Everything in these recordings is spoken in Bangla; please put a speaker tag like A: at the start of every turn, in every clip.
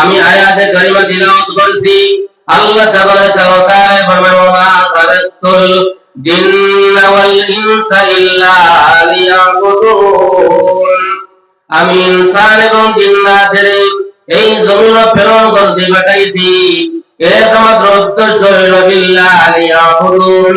A: আমি আয়াতে কারিমা তিলাওয়াত করছি। আল্লাহ তাবারাকা তাআলা ফরমান ওয়া মা জিন্না ওয়াল ইনসা ইল্লা লিয়াবুদুন। আমি ইনসান এবং জিন্নাতের এই জমিন প্রেরণ করতে পাঠাইছি একমাত্র উদ্দেশ্য হইল বিল্লাহ লিয়াবুদুন।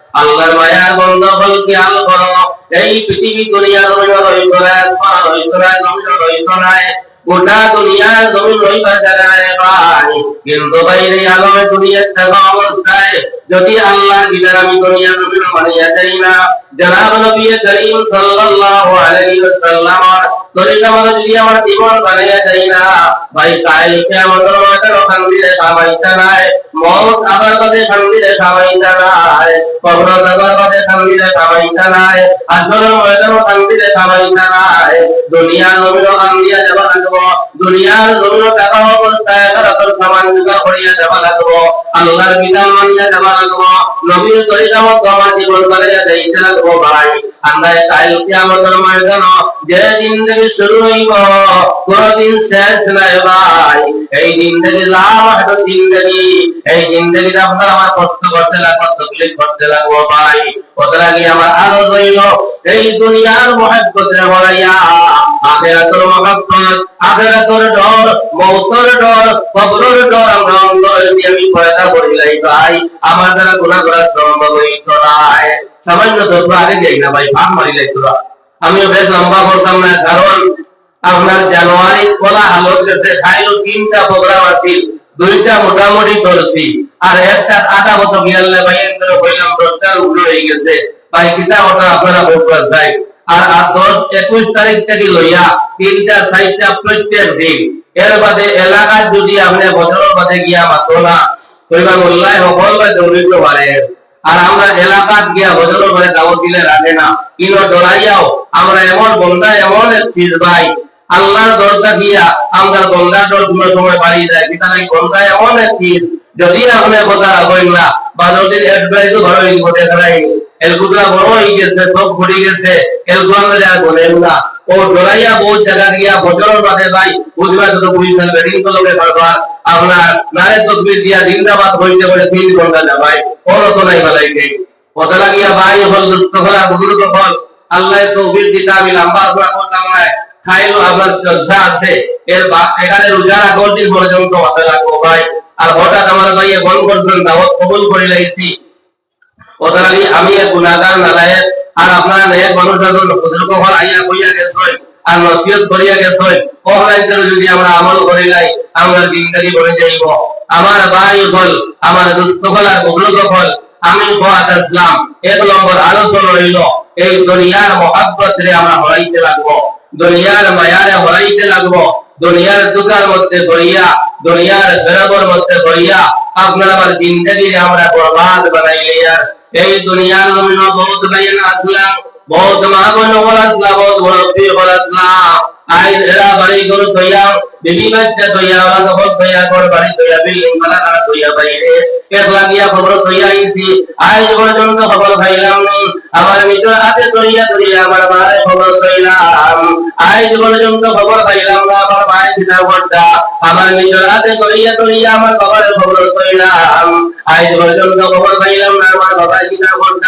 A: আল্লাহর মায়া বন্ধ ফল আল করো এই পৃথিবী দুনিয়ার না রইত না জমিন রইত না গোটা দুনিয়ার জমিন রইবার জায়গায় ভাই কিন্তু বাইরে আলমে দুনিয়ার থাকা অবস্থায় যদি আল্লাহর বিধান আমি দুনিয়া জমিন মানিয়া যাই না জনাব নবী করিম সাল্লাল্লাহু আলাইহি ওয়াসাল্লাম তরিকা মতো যদি আমার জীবন বানাইয়া যাই না, ভাই কাল কিয়ামতের ময়দানে খান্দিরে খাবাইতা নাই, মৌত আবার কাছে খান্দিরে খাবাইতা নাই, কবর কাছে খান্দিরে খাবাইতা নাই আসল ময়দানে খান্দিরে খাবাইতা নাই দুনিয়ার জমিন খান্দিয়া যাবা আমার দিন থেকে শুরু হইব, কোনদিন শেষ নাই ভাই। এই দিন থেকে লাভ একটা জিন্দগি এই জিন্দগিটা আপনার আমার কষ্ট করতে লাগবো, তকলিফ করতে লাগবো ভাই। কত লাগে আমার আলো হইল এই দুনিয়ার মহাব্বতে বলাইয়া আখেরাতের মহাব্বত আখেরাতের ডর, মৌতর ডর, কবরের ডর আমরা অন্তর দিয়ে আমি পয়দা করিলাই ভাই। আমার দ্বারা গুণা করা সম্ভব হইত নাই। সামান্য তথ্য আগে যাই না ভাই, ভাগ মারিলাই তোরা। আমিও বেশ লম্বা করতাম না, কারণ আপনার জানুয়ারি খোলা হালত গেছে খাইলো তিনটা প্রোগ্রাম আছিল, দুইটা মোটামুটি করছি আর একটা আধা বছর গিয়ালে ভাই এন্দ্র হইলাম দশটার উপরে হয়ে গেছে। ভাই, কিতা ওটা আপনারা বলবার চাই? আর আর দশ একুশ তারিখ থেকে লইয়া তিনটা সাইটটা প্রত্যেক দিন। এর বাদে এলাকার যদি আপনি বছরের বাদে গিয়া মাতো না কইবা মোল্লাই সকল বা দৌড়িত পারে আর আমরা এলাকাত গিয়া বছরের বাদে দাওয়াত দিলে রাখে না। কিনো ডরাইয়াও, আমরা এমন বন্ধা এমন চিজ ভাই। আল্লাহর দরজা দিয়া আমরা গঙ্গা জল কোনো সময় বাড়ি যায় কি তাহলে গঙ্গা এমন এক চিজ। যদি আপনি কথা রাখেন না, বা যদি অ্যাডভাইসও ভালো হয়ে আর বুজুর্গ হল আল্লাহ তৌফিক দিতে আমি লম্বা আলোচনা করতাম না খাইলো আপনার যোদ্ধা আছে এর এখানে রোজার আগর দিন পর্যন্ত মাথা রাখব ভাই হঠাৎ আমার বন করবেন দাওয়াত কবুল করে লাইছি ওদের আমি এক গুণাগার নালায়ের আর আপনার নেক মানুষ যখন আইয়া কইয়া আর নসিহত করিয়া যদি আমরা আমল আমরা বলে যাইব। আমার হল আমার দুস্থ হল আর হল আমি ইসলাম। এক নম্বর হইল এই দুনিয়ার মহাব্বত আমরা হরাইতে লাগবো। দুনিয়ার মায়ারে হরাইতে লাগবো। দুনিয়ার দুকার মধ্যে পড়িয়া দুনিয়ার বেরবর মধ্যে পড়িয়া আপনার আমার জিন্দগি আমরা বরবাদ বানাইলে আর এই দুনিয়ার জমিন বহুত বাইন আসলাম বহুত মা বোন হল আসলাম বহুত মুরব্বী হল আসলাম আই এরা বাড়ি গরু তৈয়া বিবি বাচ্চা তৈয়া ওরা কবর তৈয়া ঘর বাড়ি তৈয়া বিল্ডিং বাইরে এক লাগিয়া খবর তৈয়া আইছি। আজ পর্যন্ত খবর পাইলাম নি। আমার নিজের হাতে তৈয়া তৈয়া আমার মারে খবর তৈলাম আজ পর্যন্ত খবর পাইলাম না, আমার মায়ের পিতা ঘরটা আমার হাতে আমার খবরের খবর পর্যন্ত খবর না, আমার বাবার পিতা ঘরটা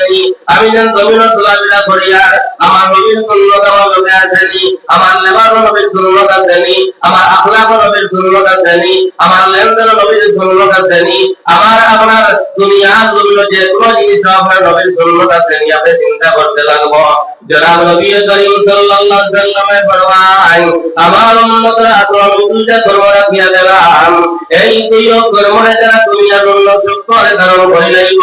A: আসেনি আমি যেন জমিনের চলাফেরা করি আর আমার নবীর আমার লোকে আসেনি আমার লেবাস নবীর সুন্নত আসেনি আমার আখলাক নবীর সুন্নত আসেনি আমার লেনদেন নবীর সুন্নত আসেনি আমার আপনার দুনিয়ার জন্য যে কোনো জিনিস আপনার নবীর সুন্নত আসেনি আপনি চিন্তা করতে লাগবো। জনাব নবী করিম সাল্লাল্লাহু আলাইহি ওয়াসাল্লামে ফরমান আমার উম্মতরা তো দুইটা কর্ম রাখিয়া দিলাম। এই দুই কর্মরে যারা দুনিয়ার জন্য করে ধারণ করে লইব।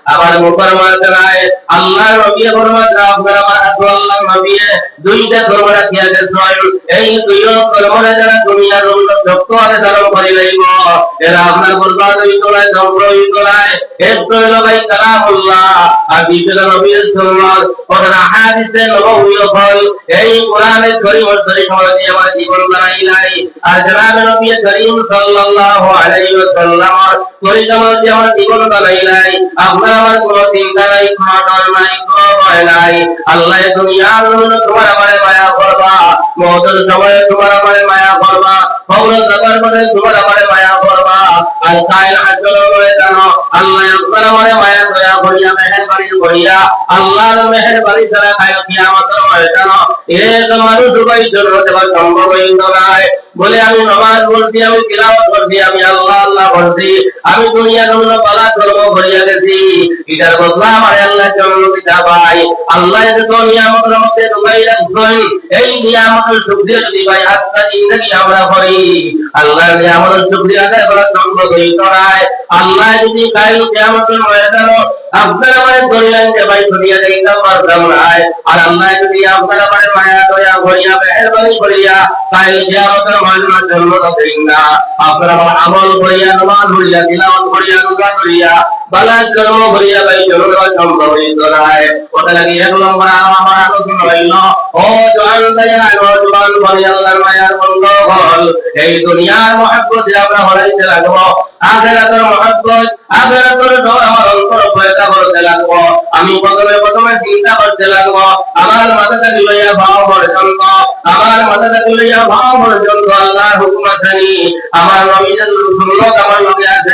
A: আবার মুকররমা জানায় আল্লাহ নবী ফরমান আপনারা আল্লাহ নবী দুইটা কর্ম রাখিয়া গেছেন এই দুই কর্মরে যারা দুনিয়ার হলে ধারণ করে লইব এরা আপনার বরবাদ হই তোলায় ধ্বংস হই তোলায়। একটু হলো ভাই কালামুল্লাহ। আর দ্বিতীয় নবীর সুন্নাত ওটা হাদিসে নববী ফল, এই কোরআনের করিম শরীফ অনুযায়ী আমার জীবন বানাইলাই আর জনাব নবী করিম সাল্লাল্লাহু আলাইহি ওয়াসাল্লাম পরিক্রমা যে আমার জীবন বানাইলাই আপনার আমার কোনো চিন্তা নাই, কোনো ডর নাই, কোনো ভয় নাই। আল্লাহ দুনিয়ার জন্য তোমার আমারে মায়া করবা। মহতের সময়ে তোমার আমারে মায়া করবা। কবর জবার মধ্যে তোমার নাই বলে আমি নমাজ পড়ছি, আমি তিলাওয়াত করছি, আমি আল্লাহ আল্লাহ করছি, আমি দুনিয়া জন্য পালা কর্ম করিয়া গেছি এটার বদলা আমার আল্লাহ জন্ম দিতা ভাই আল্লাহ যে তো নিয়ামতের মধ্যে ঢুকাই রাখবেন এই নিয়ামতের শুক্রিয়া যদি ভাই আজকা জিন্দগি আমরা করি। আল্লাহ নিয়ামতের শুক্রিয়া আদায় করা সম্ভব হইত নাই আল্লাহ যদি কাইল কিয়ামতের ময়দান আপনার আমার ধরিলেন যে ভাই দুনিয়া দেখিতে পারতাম নাই। আর আল্লাহ যদি আপনার আমার মায়া দয়া করিয়া, মেহেরবানি করিয়া কাইল কিয়ামতের মানুষ জন্ম না। আপনার আমল করিয়া, নমাজ করিয়া দিলাম করিয়া, রোজা করিয়া লাগি এক ও জওয়ান বলি আল্লাহর মায়ার বন্ধ হল এই দুনিয়ার মহব্বত আমরা আখেরাতের মহব্বত, আখেরাতের ডর আমার অন্তর পয়দা করতে আমি প্রথমে প্রথমে চিন্তা করতে লাগবো, আমার মাথাটা লইয়া ভাব পর্যন্ত, আমার মাথাটা লইয়া ভাব পর্যন্ত আল্লাহর হুকুম আছেনি আমার নবীদের সুন্নত আমার লগে আছেনি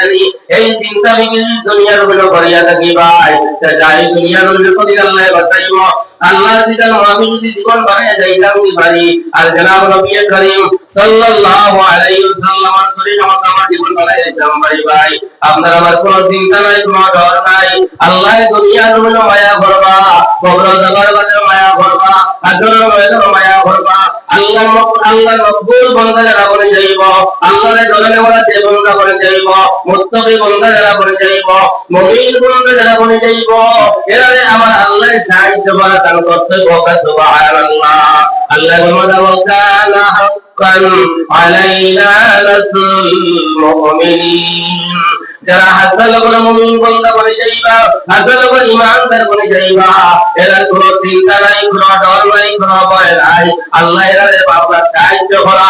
A: এই চিন্তা বিকে দুনিয়ার হলো করিয়া থাকি ভাই যাই দুনিয়ার করি আল্লাহ বাঁচাইব। আল্লাহর দিদার আমি যদি জীবন যাইতাম কি পারি আর জনাব নবী করিম সাল্লাল্লাহু আলাইহি ওয়াসাল্লাম করে আমার আমার জীবন যাইতাম ভাই। আপনার আমার চিন্তা নাই ডর নাই। আল্লাহ দুনিয়ার হলো মায়া করবা কবর মায়া আসরের মায়া করবা আল্লাহ আল্লাহ মকবুল বান্দা যারা বলে যাইব আল্লাহর দরবারে ওরা যে বান্দা বলে যাইব মুত্তাকি বান্দা যারা বলে যাইব মুমিন বান্দা যারা বলে যাইব এরা আমার আল্লাহ সাহায্য করা তার কর্তব্য সুবহানাল্লাহ। আল্লাহ বলে ওয়াকানা হাক্কান আলাইনা যারা হাজার লোক মুমিন বান্দা করে যাইবা হাজার করে ইমানদার বনে যাইবা, এরা কোনো চিন্তা নাই, কোনো ডর নাই, কোনো ভয় নাই। আল্লাহ এরা বাবা সাহায্য করা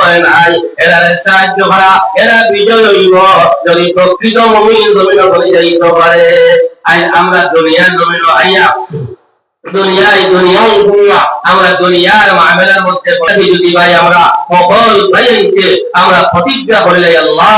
A: ভয় নাই এরা সাহায্য করা, এরা বিজয় হইব। যদি প্রকৃত মুমিন জমিন হয়ে যাইতে পারে। আজ আমরা দুনিয়ার জমিন আইয়া, দুনিয়ায় দুনিয়ায় দুনিয়া আমরা দুনিয়ার মামলার মধ্যে পড়ে যদি ভাই, আমরা সকল ভাইকে আমরা প্রতিজ্ঞা করলে আল্লাহ,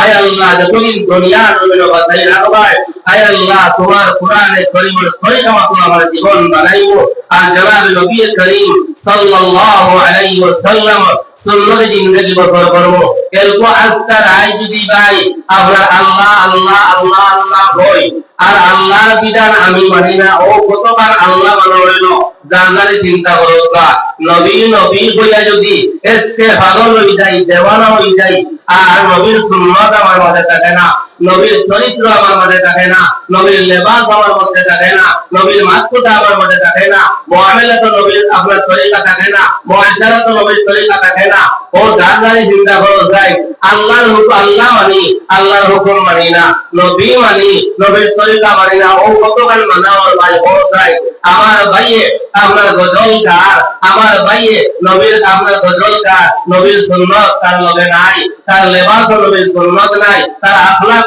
A: আয় আল্লাহ, যতদিন দুনিয়ার জমিন বাঁচাই রাখবাই আয় আল্লাহ, তোমার কোরআনে করিমের তরিকা মতো আমার জীবন বানাইবো। আর জনাব নবী করিম সাল্লাল্লাহু আলাইহি ওয়াসাল্লাম সুন্নতে জিন্দগি বসর করব এরকম আজকাল আই যদি ভাই আমরা আল্লাহ আল্লাহ আল্লাহ আল্লাহ হই। আর আল্লাহর বিধান আমি মানি না। ও, কতবার আল্লাহ মানা হইল, জানালে চিন্তা করো কা নবী নবী হইয়া যদি এসে ভালো হই যাই, দেওয়ানা হই যাই, আর নবীর সুন্নত আমার মাঝে থাকে না। নবীর চরিত্র আমার মধ্যে থাকে না, নবীর লেবাস আমার মধ্যে থাকে না, নবীর মাতকুতা আমার মধ্যে থাকে না, মোহামেলা তো নবীর আপনার তরিকা থাকে না মহাশারা তো নবীর তরিকা থাকে না, ও যার যারই চিন্তা করো যায় আল্লাহর হুকুম, আল্লাহ মানি, আল্লাহর হুকুম মানি না, নবী মানি, নবীর তরিকা মানি না, ও কতকাল মানা আমার ভাই ও যায় আমার ভাইয়ে আপনার গজল গার, আমার ভাইয়ে নবীর আপনার গজল গার, নবীর সুন্নত তার লগে নাই, তার লেবাস নবীর সুন্নত নাই, তার আখলাক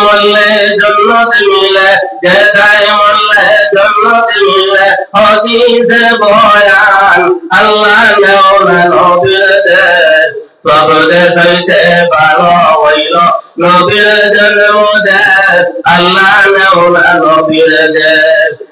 A: জন্নত মিলে জেদায় মল্লে জন্নত মিলে হদিসে বয়ান, আল্লাহ নে ওনা নবীর দে সবতে হইতে ভালো হইল নবীর জন্ম দে আল্লাহ নে ওনা নবীর দে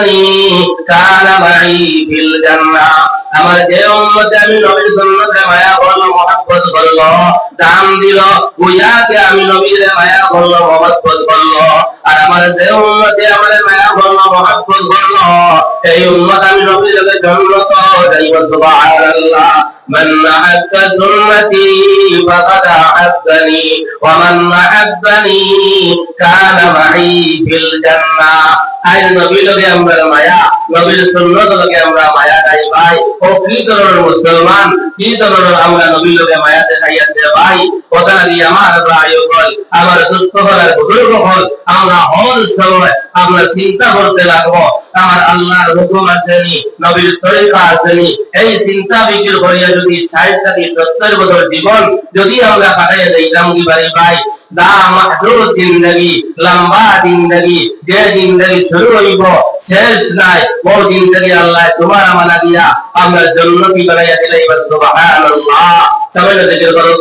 A: হাব্বানি কানা মাই ফিল জান্নাহ যে মায়া করল মহব্বত করল দাম আর আমার যে উম্মতে আমার মায়া করল মহব্বত করল। এই উম্মত আমি নবীর জন্য তো যাইব সুবহানাল্লাহ من أحب سنتي فقد أحبني ومن أحبني كان معي في الجنة আজ নবী লগে আমরা মায়া নবীর সুন্নত লগে আমরা মায়া নাই ভাই ও কি ধরনের মুসলমান কি ধরনের আমরা নবী লগে মায়া দেখাইয়া দে ভাই কথা দিয়ে আমার ভাই বল আমার দুস্থ হলার বুজুর্গ হল আমরা হল সময় আমরা চিন্তা করতে লাগবো। আমার আল্লাহর হুকুম নবীর তরিকা এই চিন্তা বিক্রি যদি ষাট থেকে সত্তর বছর জীবন যদি আমরা দিতাম কি ভাই? দা জিন্দগি, লম্বা জিন্দগি, যে জিন্দগি শুরু হইব, শেষ নাই, ও জিন্দগি আল্লাহ তোমার আমালা দিয়া আমরা জন্নতি বানাইয়া দিলাই সুবহানাল্লাহ। সবাই জিকির করো